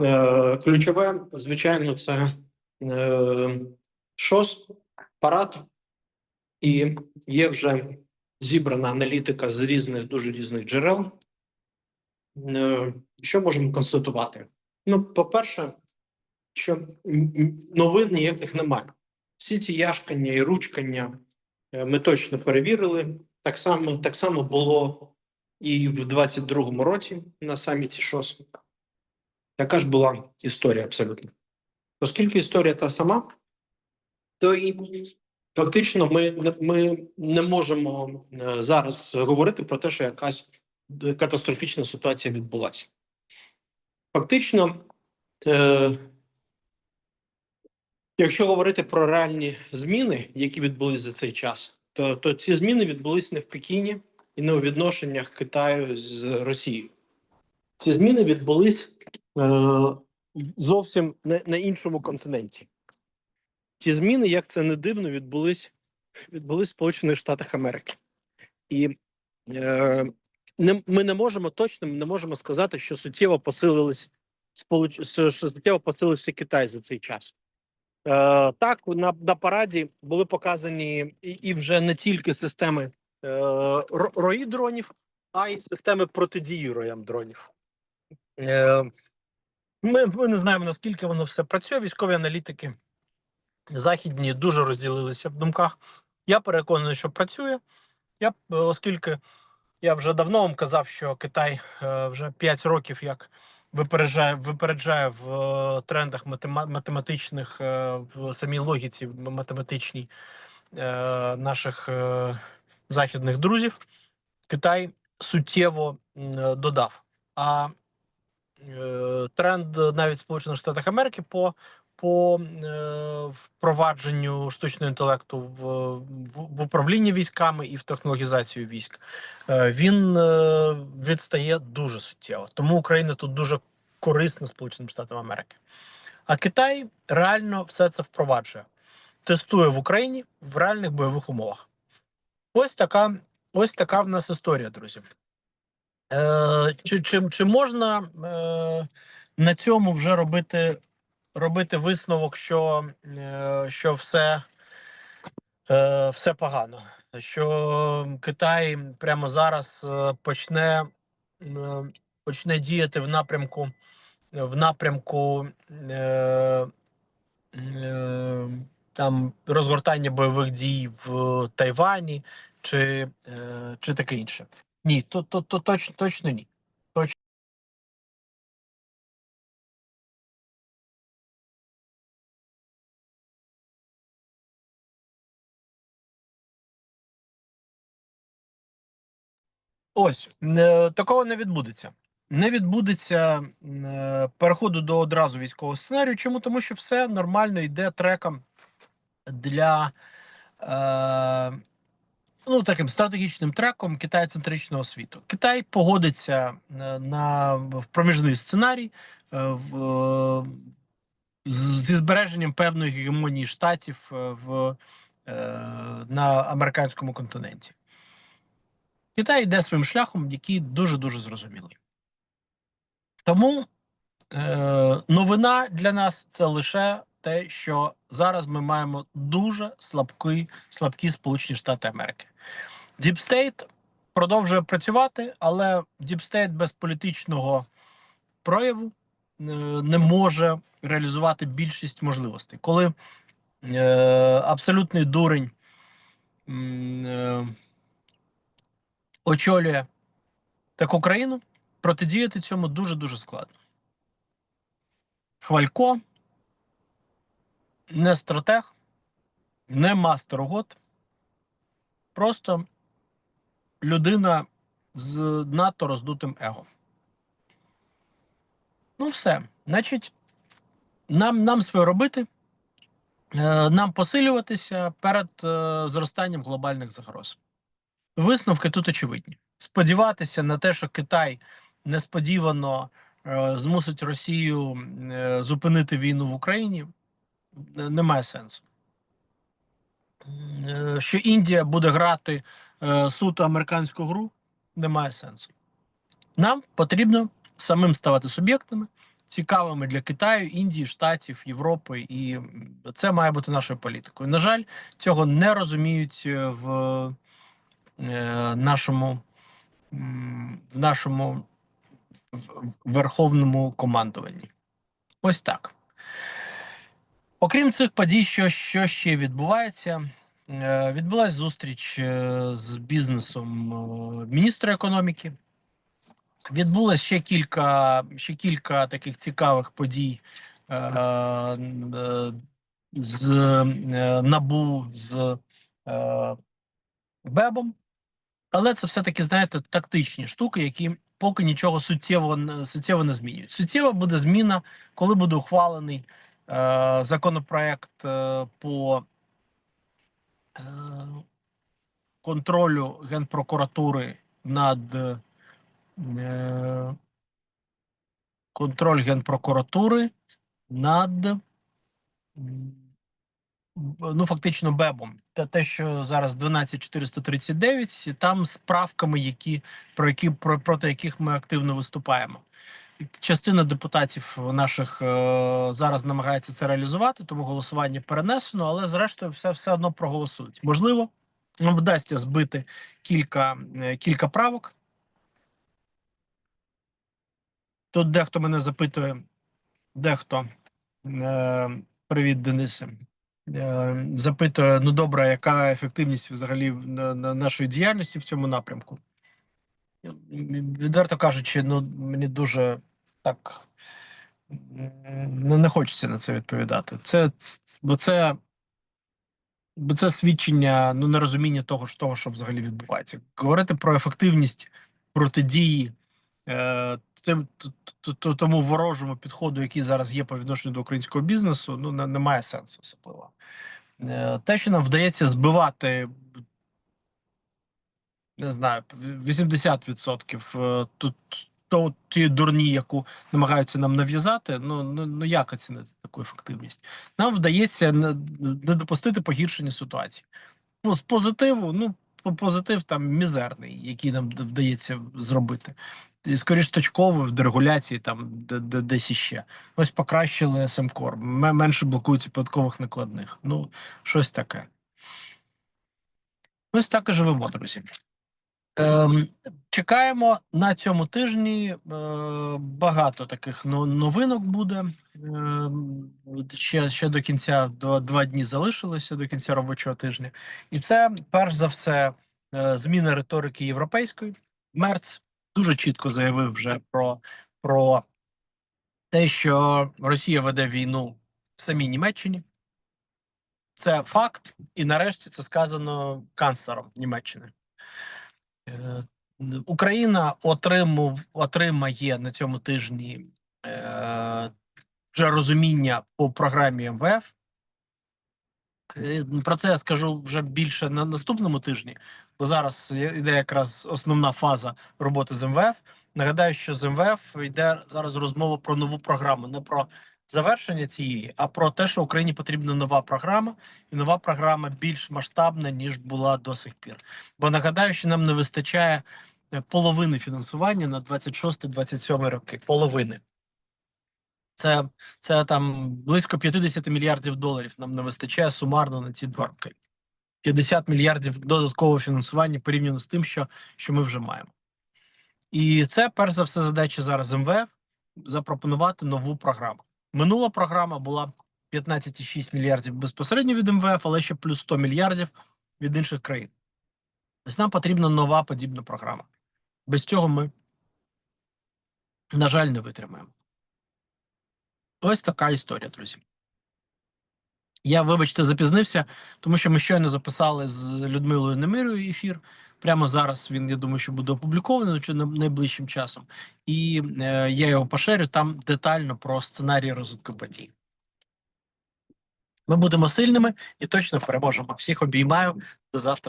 Е, Ключове, звичайно, це е, ШОС, парад, і є вже зібрана аналітика з різних дуже різних джерел. Е, Що можемо констатувати? Ну, по-перше, що новин ніяких немає. Всі ці яшкання і ручкання ми точно перевірили. Так само, так само було і в 22-му році на саміті ШОС. Така ж була історія абсолютно. Оскільки історія та сама, то і фактично ми, ми не можемо е, зараз говорити про те, що якась катастрофічна ситуація відбулася. Фактично, е, якщо говорити про реальні зміни, які відбулись за цей час, то, то ці зміни відбулись не в Пекіні і не у відношеннях Китаю з Росією. Ці зміни відбулись зовсім на, на іншому континенті. Ці зміни, як це не дивно, відбулись, відбулись в Сполучених Штатах Америки. І е, не, ми не можемо точно не можемо сказати, що суттєво посилились сполуч... що суттєво посилився Китай за цей час. Е, так, на, на параді були показані і, і вже не тільки системи е, ро- рої дронів, а й системи протидії роям дронів. Е, ми, ми не знаємо, наскільки воно все працює. Військові аналітики західні дуже розділилися в думках. Я переконаний, що працює. Я, е, оскільки я вже давно вам казав, що Китай е, вже 5 років як випереджає, випереджає в е, трендах математичних, в самій логіці математичній наших західних друзів, Китай суттєво додав. А тренд навіть в Сполучених Штатах Америки по, по е, впровадженню штучного інтелекту в, в, управлінні військами і в технологізацію військ е, він е, відстає дуже суттєво. Тому Україна тут дуже корисна Сполученим Штатам Америки. А Китай реально все це впроваджує, тестує в Україні в реальних бойових умовах. Ось така, ось така в нас історія, друзі. Е, чи, чи, чи можна е, на цьому вже робити, робити висновок, що, е, що все, е, все погано? Що Китай прямо зараз е, почне, е, почне діяти в напрямку в напрямку е, е, там розгортання бойових дій в Тайвані чи, е, чи таке інше? Ні, то, то, то точно, точно ні. Ось е, такого не відбудеться. Не відбудеться е, переходу до одразу військового сценарію. Чому? Тому що все нормально йде треком для е, ну, таким стратегічним треком Китай-центричного світу. Китай погодиться е, на в проміжний сценарій е, в, е, зі збереженням певної гегемонії штатів в, на американському континенті. Китай йде своїм шляхом, який дуже дуже зрозумілий. Тому е, новина для нас це лише те, що зараз ми маємо дуже слабкі, слабкі Сполучені Штати Америки. Діпстейт продовжує працювати, але Діпстейт без політичного прояву е, не може реалізувати більшість можливостей. Коли е, абсолютний дурень е, очолює таку країну, протидіяти цьому дуже дуже складно. Хвалько не стратег, не мастер угод, просто людина з надто роздутим его. Ну, все. Значить, нам, нам своє робити, е, нам посилюватися перед е, зростанням глобальних загроз. Висновки тут очевидні. Сподіватися на те, що Китай несподівано е, змусить Росію зупинити війну в Україні, немає сенсу. Е, Що Індія буде грати е, суто американську гру, немає сенсу. Нам потрібно самим ставати суб'єктами цікавими для Китаю, Індії, Штатів, Європи, і це має бути нашою політикою. На жаль, цього не розуміють е, в е, нашому в нашому верховному командуванні. Ось так. Окрім цих подій, що, що ще відбувається? Е, Відбулася зустріч е, з бізнесом е, міністра економіки. Відбулось ще кілька, ще кілька таких цікавих подій з НАБУ, з БЕБом. Але це все-таки, знаєте, тактичні штуки, які поки нічого суттєво, суттєво не змінюють. Суттєва буде зміна, коли буде ухвалений законопроект е, по е, контролю Генпрокуратури над е, контроль Генпрокуратури над ну фактично БЕБом. Те, те, що зараз 12439, і там з правками, які про які про проти яких ми активно виступаємо. Частина депутатів наших е, зараз намагається це реалізувати, тому голосування перенесено, але зрештою все все одно проголосують. Можливо, нам вдасться збити кілька, е, кілька правок. Тут дехто мене запитує, дехто е, привіт, Денисе. Е, запитує: ну добре, яка ефективність взагалі на нашої діяльності в цьому напрямку? Відверто кажучи, ну мені дуже так ну, не хочеться на це відповідати. Це бо це. Бо це свідчення ну нерозуміння того, ж того, що взагалі відбувається. Говорити про ефективність протидії е, тому ворожому підходу, який зараз є по відношенню до українського бізнесу, ну не, немає сенсу особливо. Е, те, що нам вдається збивати, не знаю, 80% е, тут то ті дурні, яку намагаються нам нав'язати, ну, ну, ну як оцінити таку ефективність? Нам вдається не, не допустити погіршення ситуації. Ну, з позитиву, ну, позитив там мізерний, який нам вдається зробити. І, Скоріш точково в дерегуляції, там де, де, десь іще. Ось покращили СМКОР, менше блокується податкових накладних. Ну, щось таке. Ось так і живемо, друзі. Ем, чекаємо на цьому тижні. Е, багато таких новинок буде. От ще, ще до кінця два, два дні залишилося до кінця робочого тижня. І це перш за все е, зміна риторики європейської. Мерц дуже чітко заявив вже про, про те, що Росія веде війну в самій Німеччині. Це факт, і нарешті це сказано канцлером Німеччини. Е, Україна отримав, отримає на цьому тижні е, вже розуміння по програмі МВФ. Е, Про це я скажу вже більше на наступному тижні, бо зараз йде якраз основна фаза роботи з МВФ. Нагадаю, що з МВФ йде зараз розмова про нову програму, не про завершення цієї, а про те, що Україні потрібна нова програма, і нова програма більш масштабна, ніж була до сих пір. Бо нагадаю, що нам не вистачає е, половини фінансування на 26-27 роки. Половини. Це, це там близько 50 мільярдів доларів нам не вистачає сумарно на ці два роки. 50 мільярдів додаткового фінансування порівняно з тим, що, що ми вже маємо. І це перш за все задача зараз МВФ запропонувати нову програму. Минула програма була 15,6 мільярдів безпосередньо від МВФ, але ще плюс 100 мільярдів від інших країн. Ось нам потрібна нова подібна програма. Без цього ми, на жаль, не витримаємо. Ось така історія, друзі. Я, вибачте, запізнився, тому що ми щойно записали з Людмилою Немирою ефір. Прямо зараз він, я думаю, що буде опублікований чи найближчим часом. І е, я його поширю там детально про сценарій розвитку подій. Ми будемо сильними і точно переможемо. Всіх обіймаю до завтра.